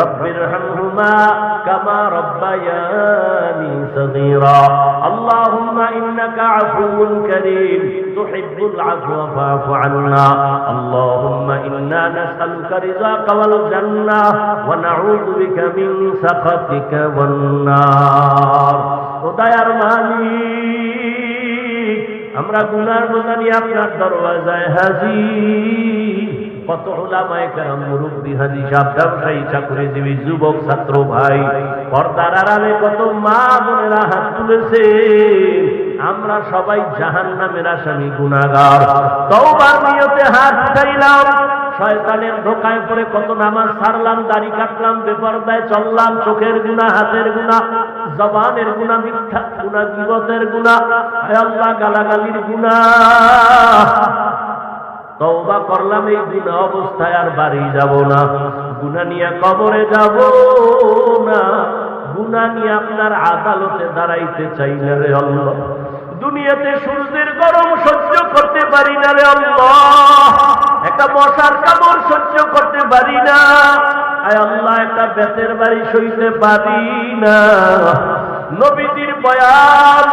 رب ارحمهما كما ربياني صغيرا اللهم إنك عفو كريم تحب العفو فاعف عنا اللهم إنا نسألك رزاك والجنة ونعوذ بك من سخطك والنار ودير মালিক আমরা গুনার বোঝা নিয়ে আপনার দরওয়াজায় হাজির কত ওলামায়ে কেরাম, মুরব্বী হাজি সাহেব, ব্যবসায়ী, চাকরিজীবী, যুবক, ছাত্র ভাই, পর্দার আড়ালে কত মা বোনেরা হাত তুলেছে। আমরা সবাই জাহান নামের আসামি গুনাগার তওবার নিয়তে হাত চাইলাম শয়তানের ধোকায় পড়ে কত নামাজ ছাড়লাম দাড়ি কাটলাম, বেপরদায় চললাম, চোখের গুণা হাতের গুণা জবানের গুণা মিথ্যা গুণা জীবতের গুণা আল্লাহ, গালাগালির গুণা তওবা করলাম এই গুণা অবস্থায় আর বাড়ি যাব না। গুণা নিয়ে কবরে যাব না। গুণা নিয়ে আপনার আদালতে দাঁড়াইতে চাই না রে আল্লাহ। দুনিয়াতে সূর্যের গরম সহ্য করতে পারি না রে আল্লাহ। একটা মশার কামড় সহ্য করতে পারি না। আয় আল্লাহ, একটা বেতের বাড়ি সইতে পারি না। নবীজির বয়ান,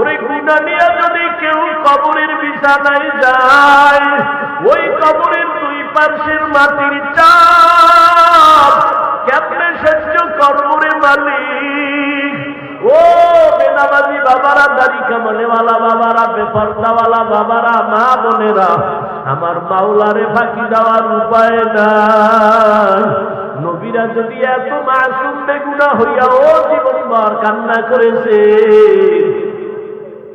ওরে গুণা নিয়ে যদি কেউ কবরের বিছানায় যায় ওই কবরের দুই পার্শ্বের মাটির চাপ কেমনে সহ্য কর্মরে মালিক? ও বেনাবাজি বাবারা, দাড়ি কামালেওয়ালা বাবারা বেপর্দাওয়ালা বাবারা, মা বোনেরা, আমার মাওলারে ফাঁকি দেওয়ার উপায় নাই। নবীরা যদি এত মাসুম বেগুনা হইয়া ও জীবনভর কান্না করেছে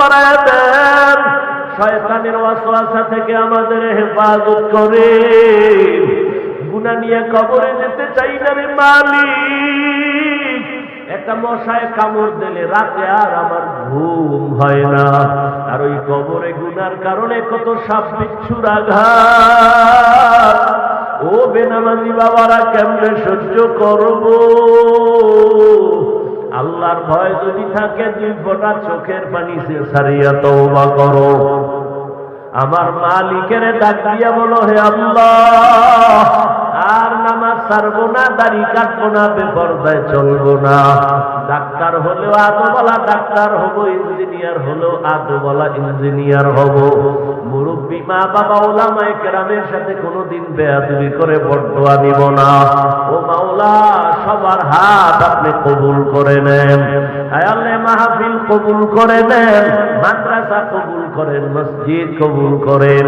করায় দেন শয়তানের ওয়াসওয়াসা থেকে আমাদের হেফাজত করে। গুণা নিয়ে কবরে যেতে চাই না রে মালিক। একটা মশায় কামড় দিলে রাতে আর আমার ঘুম হয় না। আর ওই কবরে গুনার কারণে কত সাপ বিচ্ছুর আঘাত। ও বেনামাজি বাবারা, কেমনে সহ্য করব? আল্লাহর ভয় যদি থাকে, দুই ফোঁটা চোখের পানি সে সারিয়া তওবা করো। আমার মালিকের ডাক দিয়া বলো, হে আল্লাহ, আর নামাজ ছাড়বো না, দাড়ি কাটবো না, বেপরদায় চলবো না। ডাক্তার হলেও আদোবলা ডাক্তার হব, ইঞ্জিনিয়ার হলেও আদোবলা ইঞ্জিনিয়ার হব। মুরব্বী মা বাবা ওলামায় কেরামের সাথে কোনোদিন বেয়াদুবি করে বর্তোয়া দিব না। ও মাওলা, সবার হাত আপনি কবুল করে নেন। আয়াল্লে মাহফিল কবুল করে নেন, মাদ্রাসা কবুল করেন, মসজিদ কবুল করেন,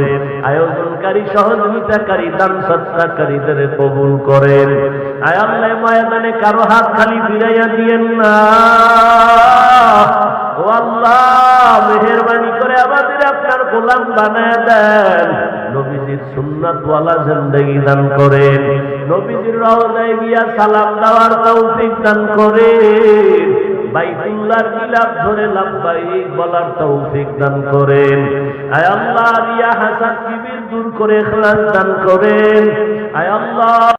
আয়োজনকারী সহযোগিতাকারী, দান সত্তাকারীদের কবুল করেন। আয়াল্লে ময়দানে কারও হাত খালি ফিরাইয়া দিয়েন না। গোলাম বানায় দেন। নবীজির সুন্নাতওয়ালা জিন্দেগি দান করেন। নবীজির রওজায় গিয়া সালাম দেওয়ার তৌফিক দান করেন। বাইতুল্লাহর গিলাপ ধরে লাভবাহিক বলার তৌফিক দান করেন। আয় আল্লাহ রিয়া হাসান কিবির দূর করে ইখলাস দান করেন। আয় আল্লাহ